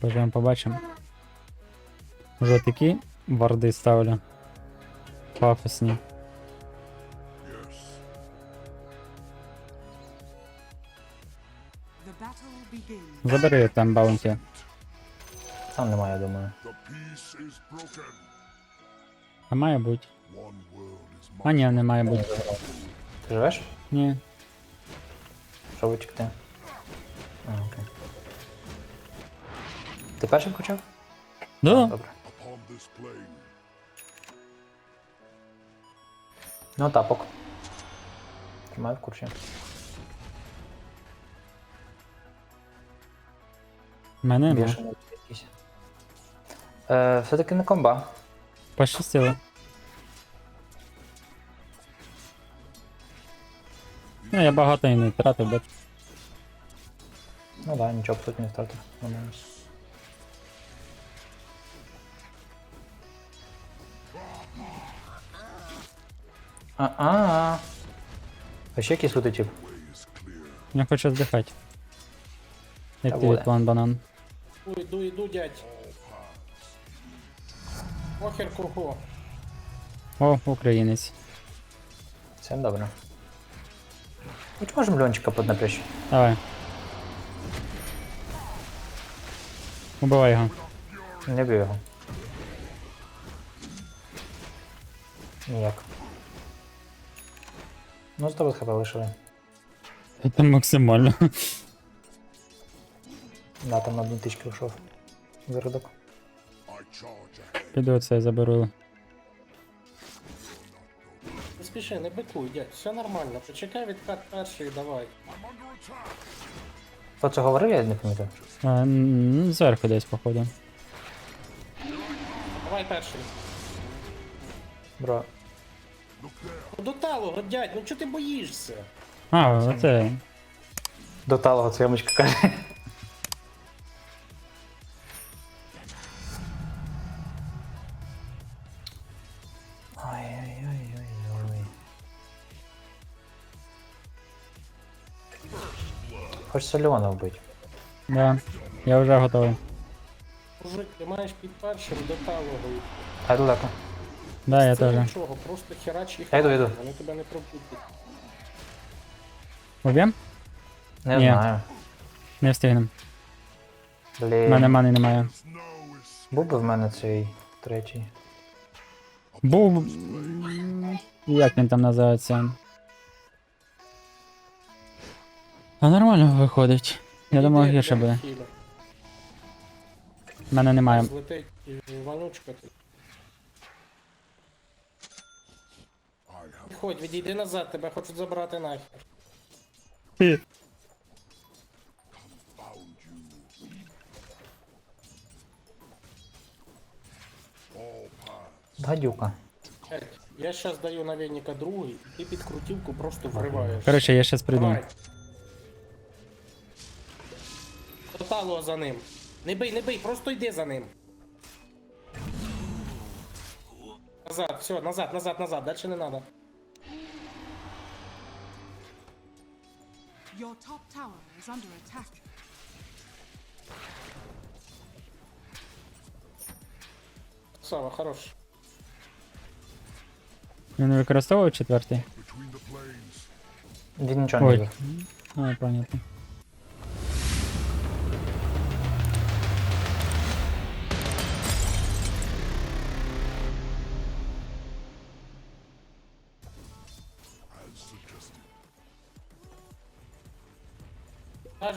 Поживемо, побачимо. Вже такі варди ставлю. Пафосні. The battle begins. Забери там баунті. Там немає, я думаю. The peace is broken. А має бути. One world is А ні, не має бути. Ти живеш? Ні. Що вичекти? А, окей. Ти перший почав? Да. Добре. Ну, тапок. Тримаю в курсі. Мене. Більше не якісь. Е, все-таки не комба. Пощастило. Ну, я багато і не втратив, бо Ну да, нічого абсолютно не втратив. Нормально. А-а. А ще якийсь лютий тип. я хочу здихати. Як ти буде. план банан. Іду, іду, іду, дядь. Похер кого. О, українець. Все добре. Хоч можемо льончика поднапрячь. Давай. Убивай його. Не б'ю його. Ніяк. Ну, з тебе хп лишили. Це максимально. Да, там на одну тичку йшов. Ahead. Піду це заберу. Не спіши, не бикуй, дядь, все нормально. Почекай відкат перший, давай. Хто це говорив, я не пам'ятаю. А, м, зверху десь, походу. Давай перший. Бро. Ну до талого, дядь, ну чого ти боїшся? А, оце. До талого це ямочка каже. Ой-ой-ой-ой-ой. Хочеться Леона вбити. Да. Я вже готовий. Мужик, ти маєш під першим до талого. Хай далеко. Да, я Це теж. нічого, просто херач їх. Я йду, йду. Вони тебе не пропустять. Уб'єм? Не Ні. знаю. Не встигнем. У Блін. мене мани немає. Був би в мене цей третій. Був. м, Як він там називається? А нормально виходить. Я думав Іди, гірше буде. У мене немає. Злетить і вонючка тут. I відійди назад, тебе хочуть забрати нахер. paths. Гадюка. Я щас даю на веника другий, і ти під крутівку просто вриваєш. Коротше, я щас прийду. Давай. До за ним. Не бий, не бий, просто йди за ним. Назад, все, назад, назад, назад, дальше не надо. Your top tower is under attack. Сава, хорош. Він використовував четвертий? Between the planes. Він нічого не Ой. робив. А, понятно.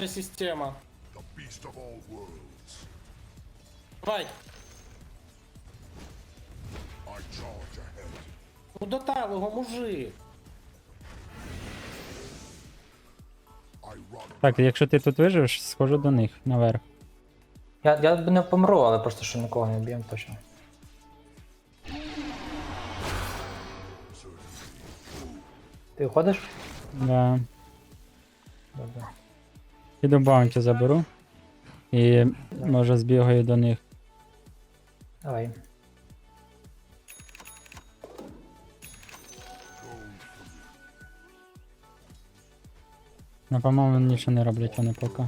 Же система. Давай. Ну до талого, мужик. Так, якщо ти тут виживеш, схожу до них наверх. Я, я б не помру, але просто що нікого не б'єм точно. Ти уходиш? Да. Добре. І банки заберу. І може збігаю до них. Давай. Ну, по-моему, нічого не роблять вони поки.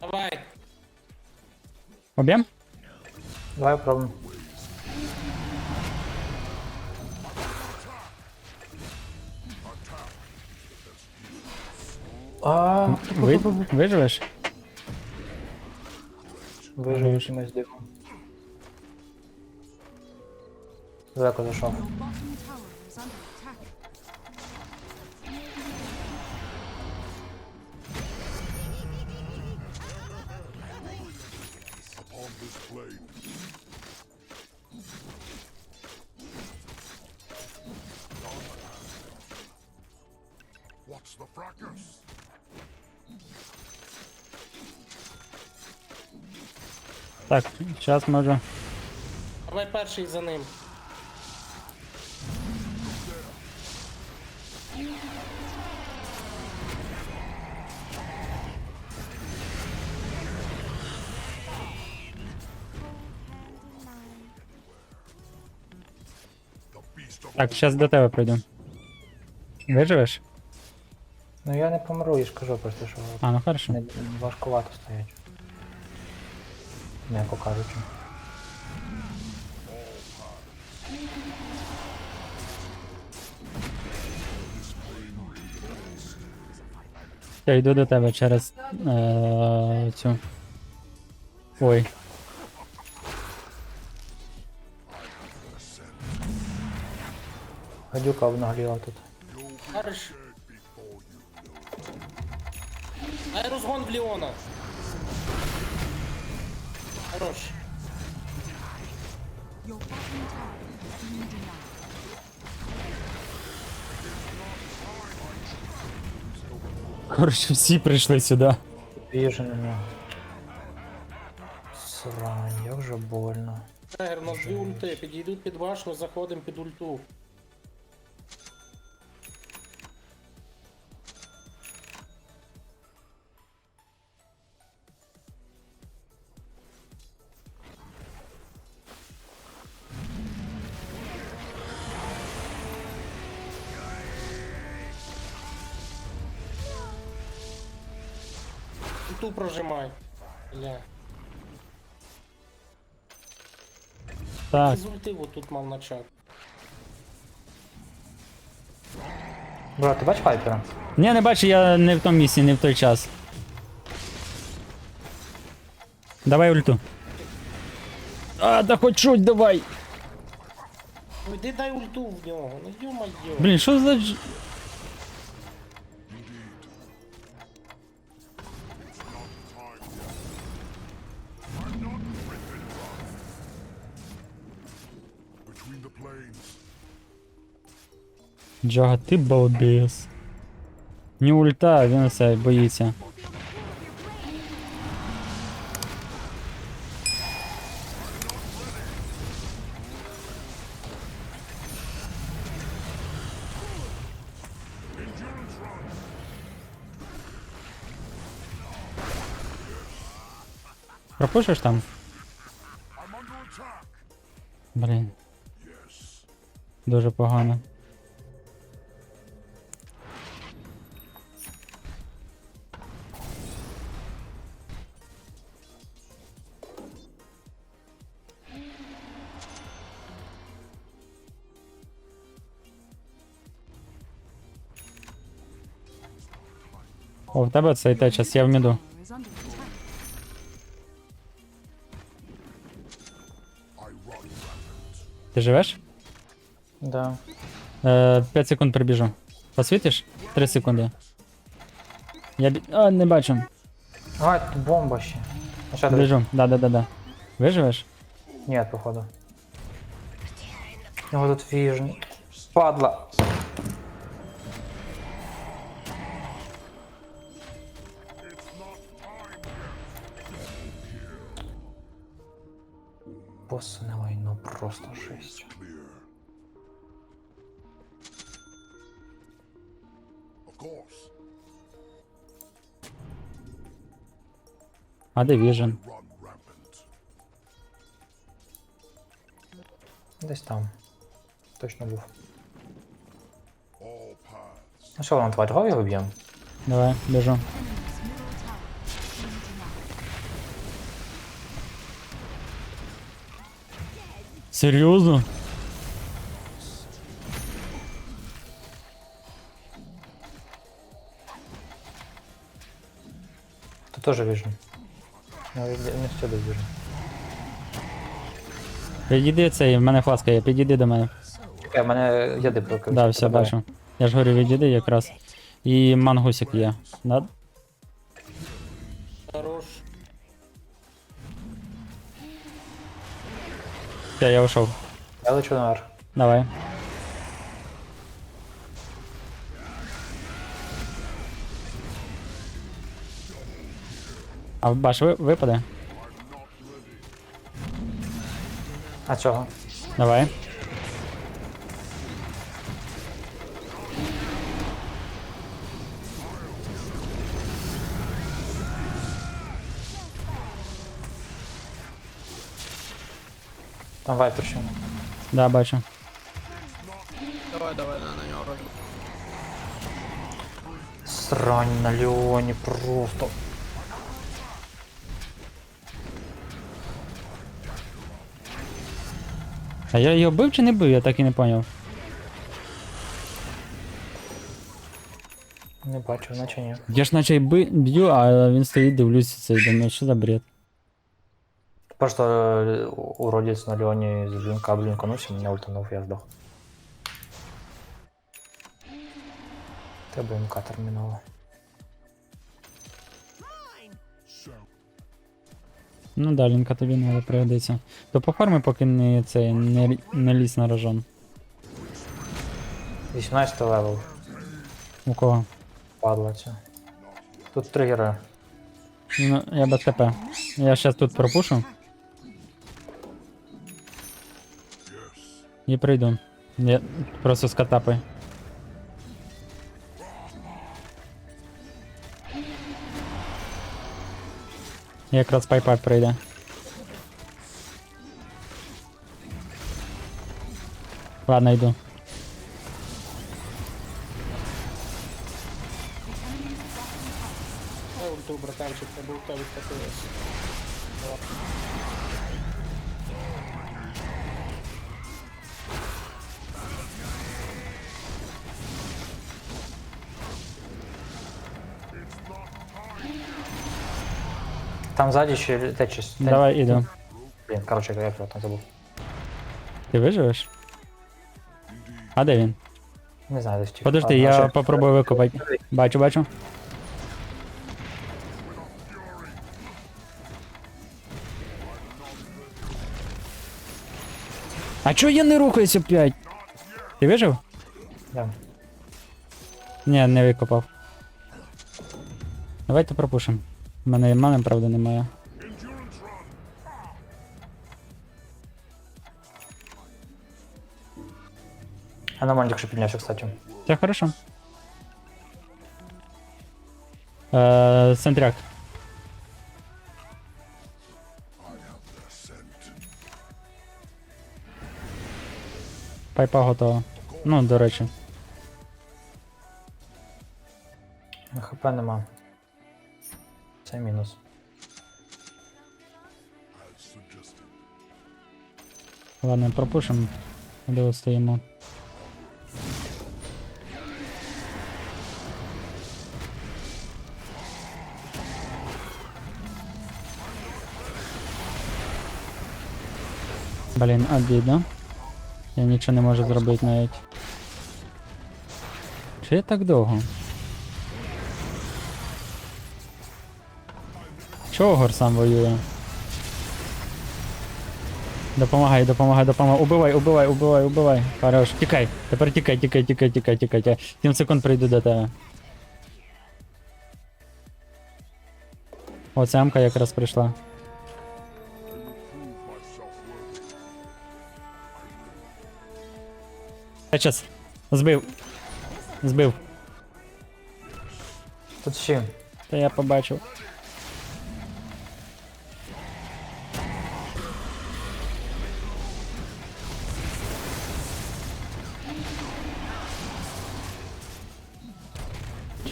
Давай. Об'єм? Давай пробуємо. А, Ви... Виживеш? вижив якимось дивом. Далеко зайшов. Так, зараз можу. Давай перший за ним. Так, зараз до тебе прийду. Виживеш? Ну я не помру, я ж кажу просто, що А, ну хорошо. не, важкувато стоять. М'яко кажучи. Я йду до тебе через е, цю. Ой. Гадюка обнагліла тут. Хорош. Ай, розгон в Леона. Хорош. Коротше, всі прийшли сюди. Біжи на нього. Срань, як же больно. Тегер, у нас дві ульти. Підійдуть під башню, заходимо під ульту. Ульту прожимай. Бля. Так, З ульти вот тут мав начати. Брат, ти бач хайпера? ні, не бачу, я не в тому місці, не в той час. Давай ульту. А, да хоч щось давай. Йди дай ульту в нього, ну йо-моє. Блін, що за. дж- Джага, ти балбес. Ні ульта, він все боїться. Пропушиш там? I'm Дуже погано. О, в тебе цей течас, я в міду. Ти живеш? Да. Е, 5 секунд прибіжу. Посвітиш? 3 секунди. Я бі... А, не бачу. А, тут бомба ще. А що ти? Біжу. Да, да, да, да. Виживеш? Ні, походу. Його тут вижу. Падла. Course. А де віжен? Run rampant. Десь там. Точно був. All paths. Ну що, воно давай, давай його б'ємо. Давай, біжу. Enemy's middle tower is being denied. Серйозно? Тут теж віжу. Ну, я не сюди віжу. Підійди цей, в мене фласка є, підійди до мене. Чекай, в мене яди поки. Да, все, бачу. Я ж говорю, відійди якраз. І мангусик є. Да? Хорош. Все, я ушов. Я лечу наверх. Давай. А баш ви, випаде? А цього? Давай. Там вайпер ще. Да, бачу. Давай, давай, на, на нього роблю. Срань на Леоні просто. А я його бив чи не бив, я так і не поняв. Не бачу, наче ні. Я ж наче й би- б'ю, а він стоїть, дивлюся цей, думаю, що за бред. Просто е, уродець на Леоні з блінка блінканувся, мене ультанув, я здох. Та БМК термінова. Ну да, лінка тобі не пригодиться. То по фармі поки не цей не, не ліз на рожон. 18 левел, У кого? падла ця. Тут тригери. Ну, я без ТП. Я щас тут пропушу. І прийду. Я просто з Якраз пайпар прийде. Ладно, йду. О, братанчик, це братанчик, тебе ульта Там ззаді ще течіс. Давай іду. Блін, короче, як я там забув. Ти виживеш? А де він? Не знаю, десь тільки. Подожди, А, я наче- попробую викопати. Бачу, бачу. А чого я не рухаюсь опять? Ти вижив? Да. Ні, не викопав. Давайте пропушимо. У мене і мани, правда, немає. А на мандик ще піднявся, кстати. Все хорошо. Е, Центряк. Пайпа готова. Ну, до речі. ХП нема. Це мінус. Ладно, пропушимо. Де от стоїмо. Блін, обідно. Я нічого не можу зробити навіть. Чи я так довго? Чого Гор сам воює? Допомагай, допомагай, допомагай. Убивай, убивай, убивай, убивай. Хорош. Тікай. Тепер тікай, тікай, тікай, тікай, тікай. тікай. 7 секунд прийду до тебе. О, ця амка якраз прийшла. Сейчас. Збив. Збив. Тут ще. Та я побачив.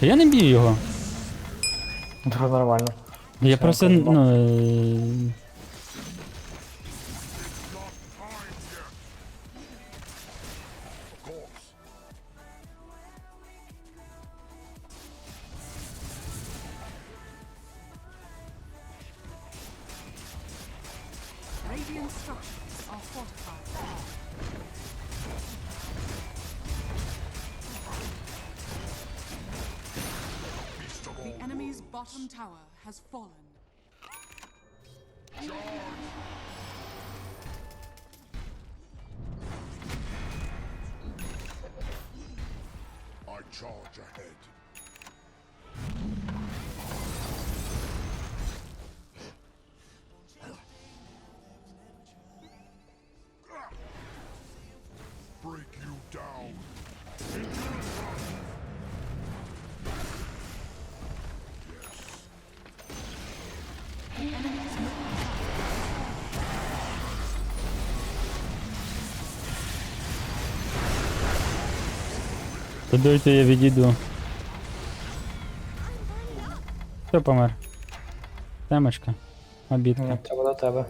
Та я не б'ю його. Це нормально. Я Все, просто. Ну... Radiant structures are fortified. Bottom tower has fallen. То дайте я відійду. Хто помер? Темочка. Обідка. Ні, треба до тебе.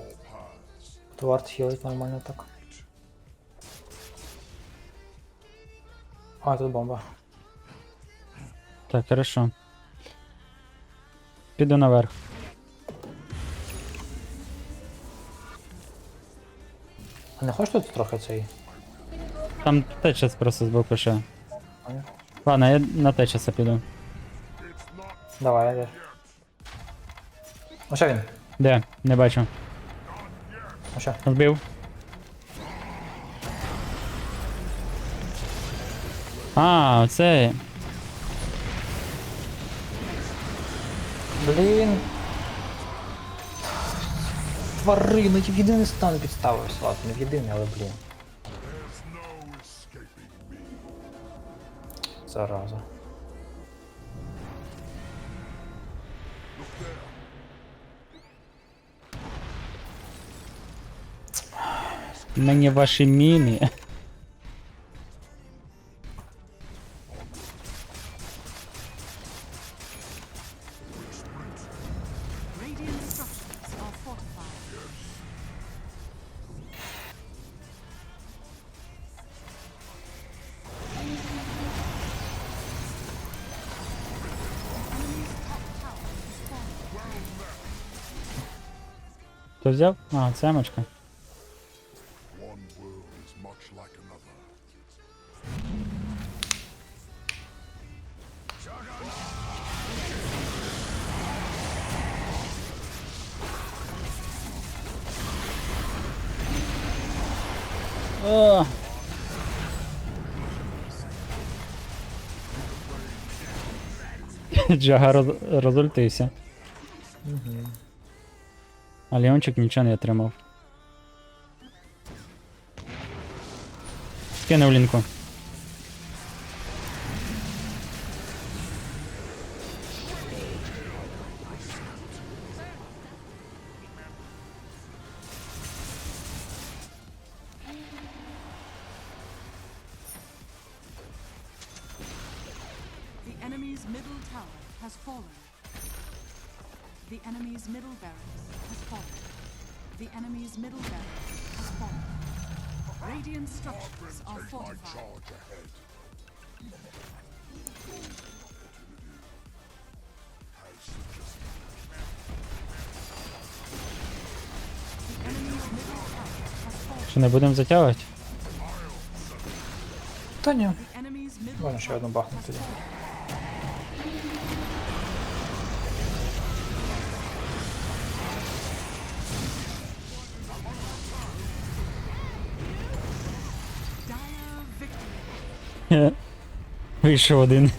Твард хілить нормально так. А, тут бомба. Так, хорошо. Піду наверх. А не хочеш тут трохи цей? Там течес просто збоку ще. Понял. Ладно, я на течеса піду. Давай, я. Ну що він? Де? Не бачу. Ну що? Збив. А, оце. Блін. Тварини, ті в єдиний стан підставився. Ладно, не в єдиний, але блін. Зараза. Мені ваші міни. Хто взяв? А, another. О! Джага роз... розультився. А Леончик нічого не отримав. Скинув лінку. Що не будемо затягувати? Та ні. Можна ще одну бахнути тоді. Вийшов один.